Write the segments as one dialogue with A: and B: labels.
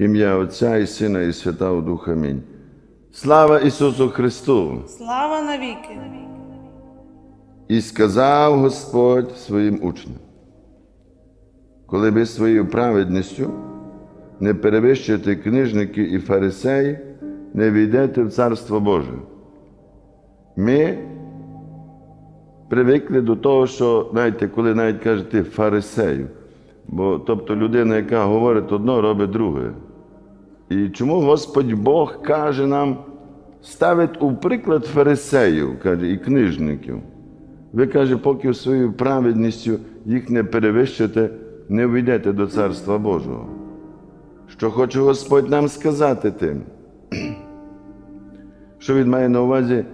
A: Ім'я Отця і Сина, і Святого Духа. Амінь. Слава Ісусу Христу!
B: Слава навіки!
A: І сказав Господь своїм учням, коли ви своєю праведністю не перевищуєте книжників і фарисеїв, не війдете в Царство Боже. Ми привикли до того, що, знаєте, коли навіть кажете фарисею, бо тобто людина, яка говорить одно, робить друге. І чому Господь Бог каже нам, ставить у приклад фарисеїв, каже, і книжників. Ви каже, поки своєю праведністю їх не перевищите, не війдете до Царства Божого. Що хоче Господь нам сказати тим? Що він має на увазі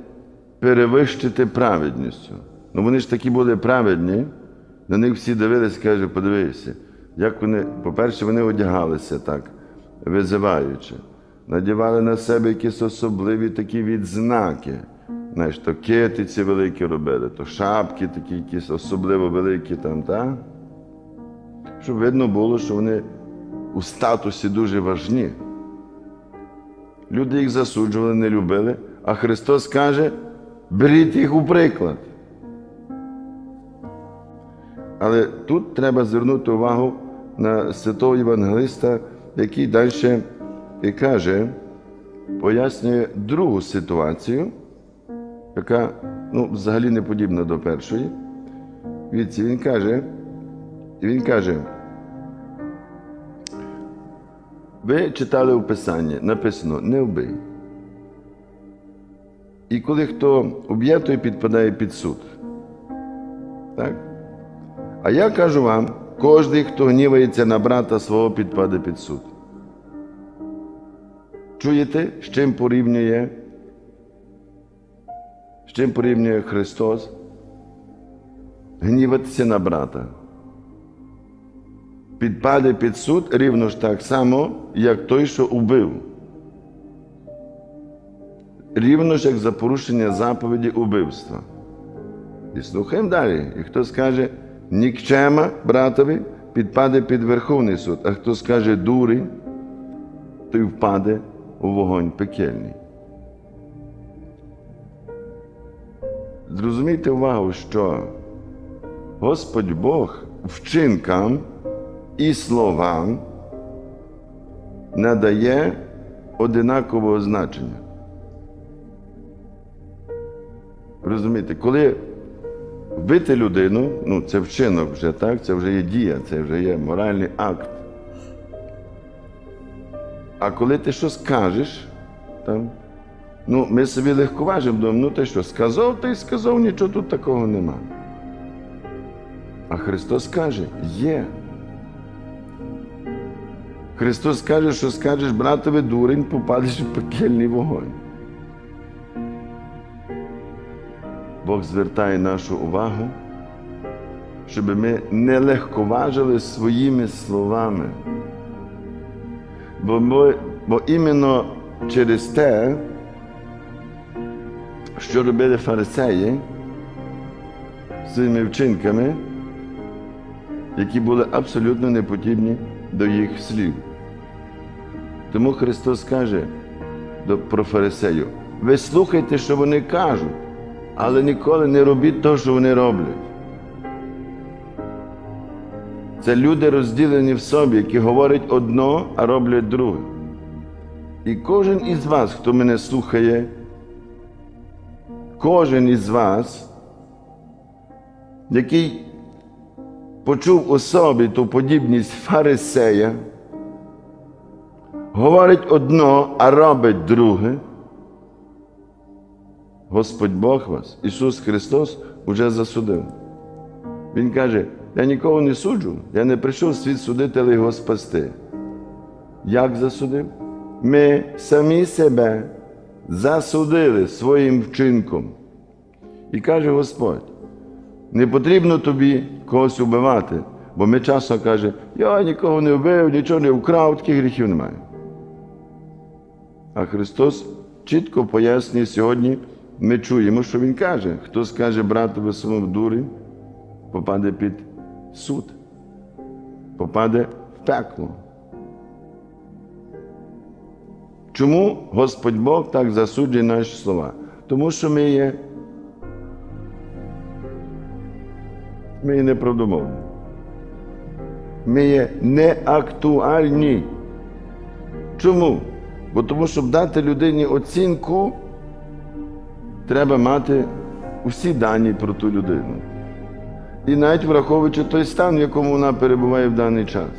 A: перевищити праведністю? Ну вони ж такі були праведні, на них всі дивились, каже, подивися, як вони, по-перше, вони одягалися так, визиваючи, надівали на себе якісь особливі такі відзнаки. Знаєш, то кетиці великі робили, то шапки такі якісь особливо великі там, так? Щоб видно було, що вони у статусі дуже важні. Люди їх засуджували, не любили, а Христос каже, беріть їх у приклад. Але тут треба звернути увагу на святого Євангелиста, який далі і каже, пояснює другу ситуацію, яка ну, взагалі не подібна до першої. Віці, він каже, він каже, ви читали у Писанні, написано не вбий. І коли хто уб'є, той підпадає під суд. Так? А я кажу вам, кожен, хто гнівається на брата свого, підпаде під суд. Чуєте, з чим порівнює? З чим порівнює Христос? Гніватися на брата. Підпаде під суд рівно ж так само, як той, що убив. Рівно ж як за порушення заповіді убивства. І слухаємо далі. І хто скаже нікчема братові, підпаде під Верховний суд, а хто скаже дурень, той впаде у вогонь пекельний. Зрозумійте увагу, що Господь Бог вчинкам і словам надає одинакового значення. Розумієте, коли вбити людину, ну це вчинок вже так, це вже є дія, це вже є моральний акт. А коли ти щось скажеш, там, ну, ми собі легковажимо, думаємо, ну ти що, сказав, ти сказав, нічого тут такого нема. А Христос каже, є. Христос каже, що скажеш братові дурень, попадеш в пекельний вогонь. Бог звертає нашу увагу, щоб ми не легковажили своїми словами. Бо, ми, бо іменно через те, що робили фарисеї своїми вчинками, які були абсолютно неподібні до їх слів. Тому Христос каже до, про фарисеїв, ви слухайте, що вони кажуть, але ніколи не робіть того, що вони роблять. Це люди розділені в собі, які говорять одно, а роблять друге. І кожен із вас, хто мене слухає, кожен із вас, який почув у собі ту подібність фарисея, говорить одно, а робить друге. Господь Бог вас, Ісус Христос, уже засудив. Він каже, я нікого не суджу, я не прийшов світ судити, але його спасти. Як засудив? Ми самі себе засудили своїм вчинком. І каже Господь, не потрібно тобі когось убивати, бо ми часто каже, я нікого не вбив, нічого не вкрав, таких гріхів немає. А Христос чітко пояснює сьогодні, ми чуємо, що Він каже, хто скаже братові своєму дурі, попаде під суд, попаде в пекло. Чому Господь Бог так засуджує наші слова? Тому що ми є. Ми є неправдомовні. Ми є неактуальні. Чому? Бо тому, щоб дати людині оцінку, треба мати усі дані про ту людину. І навіть враховуючи той стан, в якому вона перебуває в даний час.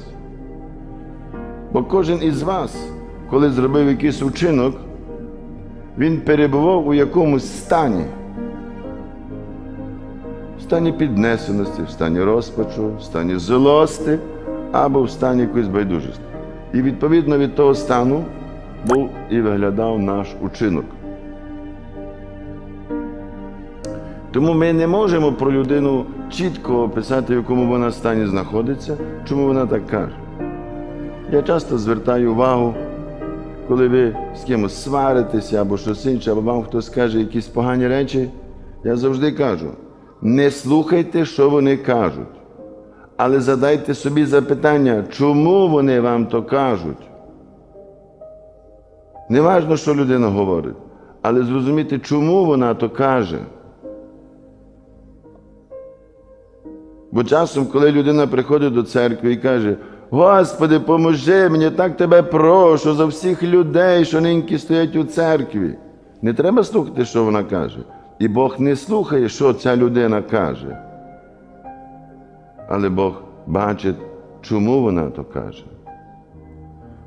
A: Бо кожен із вас, коли зробив якийсь учинок, він перебував у якомусь стані. В стані піднесеності, в стані розпачу, в стані злости або в стані якоїсь байдужості. І відповідно від того стану був і виглядав наш учинок. Тому ми не можемо про людину чітко описати, в якому вона стані знаходиться, чому вона так каже. Я часто звертаю увагу, коли ви з кимось сваритеся або щось інше, або вам хтось каже якісь погані речі, я завжди кажу: не слухайте, що вони кажуть, але задайте собі запитання, чому вони вам то кажуть. Не важно, що людина говорить, але зрозуміти, чому вона то каже. Бо часом, коли людина приходить до церкви і каже, Господи, поможи мені, так тебе прошу за всіх людей, що ниньки стоять у церкві. Не треба слухати, що вона каже. І Бог не слухає, що ця людина каже. Але Бог бачить, чому вона то каже.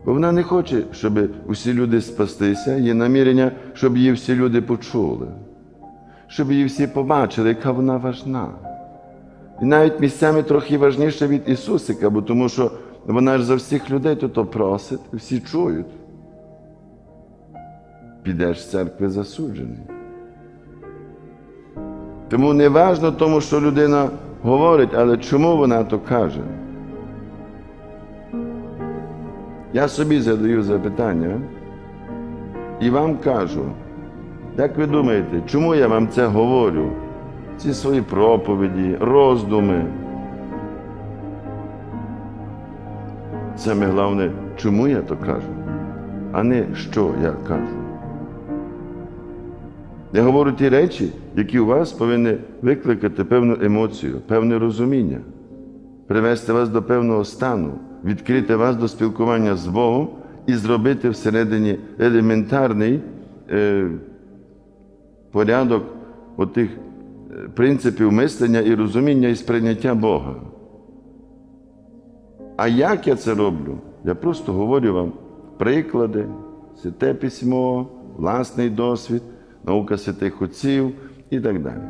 A: Бо вона не хоче, щоб усі люди спастися, є намірення, щоб її всі люди почули, щоб її всі побачили, яка вона важна. І навіть місцями трохи важніше від Ісусика, бо тому що вона ж за всіх людей то просить, всі чують. Підеш з церкви засуджений. Тому не важно тому, що людина говорить, але чому вона то каже. Я собі задаю запитання і вам кажу, як ви думаєте, чому я вам це говорю? Ці свої проповіді, роздуми. Саме головне, чому я то кажу, а не що я кажу. Я говорю ті речі, які у вас повинні викликати певну емоцію, певне розуміння, привести вас до певного стану, відкрити вас до спілкування з Богом і зробити всередині елементарний е, порядок отих принципів мислення і розуміння і сприйняття Бога. А як я це роблю? Я просто говорю вам приклади, святе письмо, власний досвід, наука святих отців і так далі.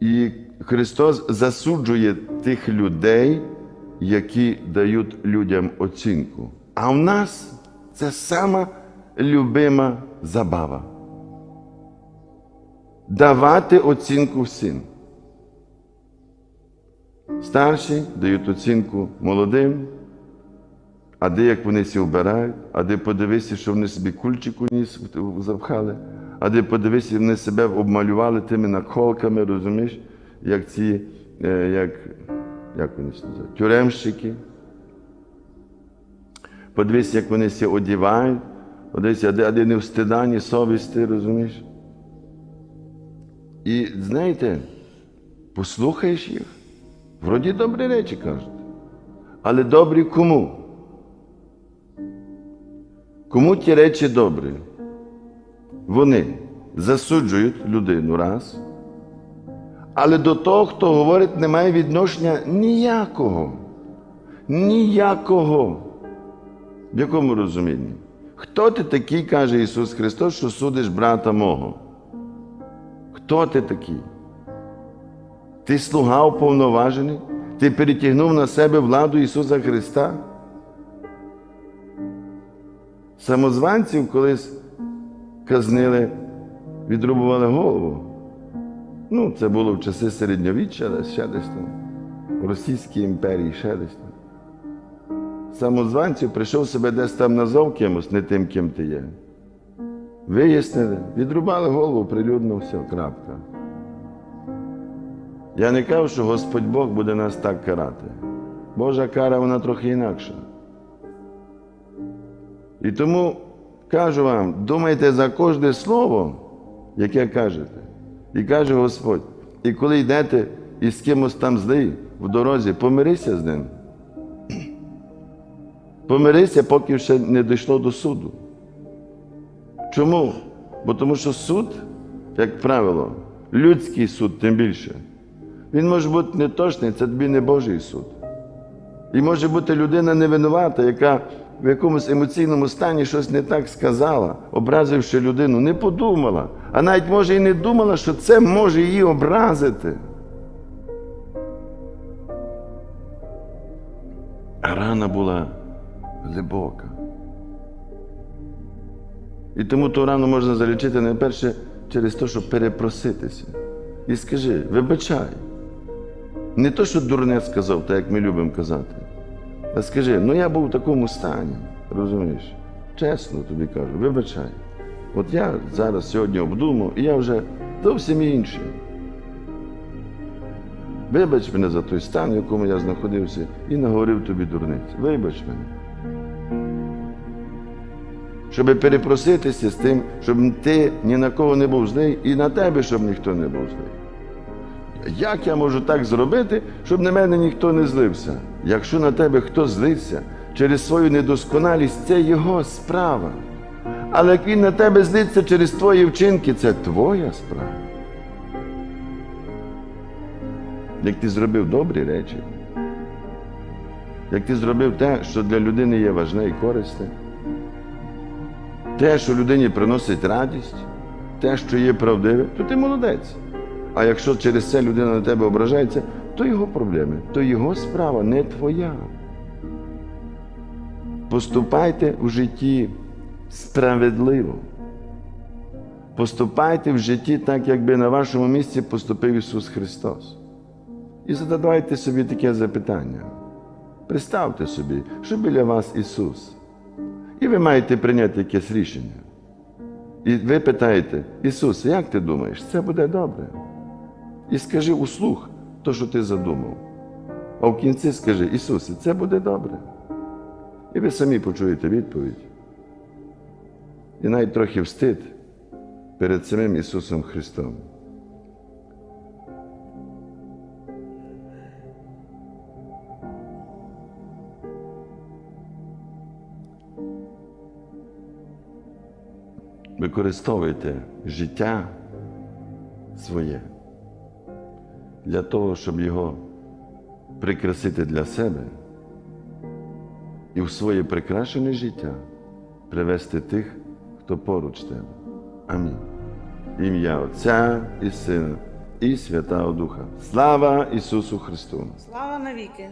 A: І Христос засуджує тих людей, які дають людям оцінку. А в нас це сама любима забава. Давати оцінку всім. Старші дають оцінку молодим, а де як вони всі вбирають, а де подивися, що вони собі кульчик у ніс запхали, а де подивися, вони себе обмалювали тими наколками, розумієш, як ці, е, як, як вони називають, тюремщики. Подивись, як вони всі одівають, подивись, а де, а де не встидані совісти, розумієш? І знаєте, послухаєш їх. Вроді добрі речі кажуть. Але добрі кому? Кому ті речі добрі? Вони засуджують людину раз. Але до того, хто говорить, немає відношення ніякого. Ніякого. В якому розумінні? Хто ти такий, каже Ісус Христос, що судиш брата мого? Хто ти такий? Ти слуга уповноважений? Ти перетягнув на себе владу Ісуса Христа? Самозванців колись казнили, відрубували голову. Ну, це було в часи середньовіччя, десь ще десь там, в Російській імперії, ще десь там. Самозванців прийшов себе десь там назов кимось, не тим, ким ти є. Вияснили, відрубали голову, прилюдно, все, крапка. Я не кажу, що Господь Бог буде нас так карати. Божа кара, вона трохи інакша. І тому кажу вам, думайте за кожне слово, яке кажете. І каже Господь, і коли йдете і з кимось там злий в дорозі, помирися з ним. Помирися, поки ще не дійшло до суду. Чому? Бо тому що суд, як правило, людський суд тим більше. Він може бути неточний, це тобі не Божий суд. І може бути людина невинувата, яка в якомусь емоційному стані щось не так сказала, образивши людину, не подумала, а навіть може і не думала, що це може її образити. А рана була глибока. І тому ту рану можна залічити найперше через те, щоб перепроситися. І скажи, вибачай. Не то, що дурне сказав, так як ми любимо казати. А скажи, ну я був в такому стані, розумієш? Чесно тобі кажу, вибачай. От я зараз сьогодні обдумав, і я вже зовсім інший. Вибач мене за той стан, в якому я знаходився, і наговорив тобі дурниць. Вибач мене. Щоб перепроситися з тим, щоб ти ні на кого не був злий, і на тебе, щоб ніхто не був злий. Як я можу так зробити, щоб на мене ніхто не злився? Якщо на тебе хто злився через свою недосконалість, це його справа. Але як він на тебе злиться через твої вчинки, це твоя справа. Як ти зробив добрі речі, як ти зробив те, що для людини є важне і корисне, те, що людині приносить радість, те, що є правдиве, то ти молодець. А якщо через це людина на тебе ображається, то його проблеми, то його справа, не твоя. Поступайте в житті справедливо. Поступайте в житті так, якби на вашому місці поступив Ісус Христос. І задавайте собі таке запитання. Представте собі, що біля вас Ісус. І ви маєте прийняти якесь рішення. І ви питаєте, Ісусе, як ти думаєш, це буде добре? І скажи услух то, що ти задумав. А в кінці скажи, Ісусе, це буде добре. І ви самі почуєте відповідь. І навіть трохи встид перед самим Ісусом Христом. Використовуйте життя своє для того, щоб його прикрасити для себе і в своє прикрашене життя привести тих, хто поруч тебе. Амінь. Ім'я Отця і Сина, і Святого Духа. Слава Ісусу Христу!
B: Слава навіки!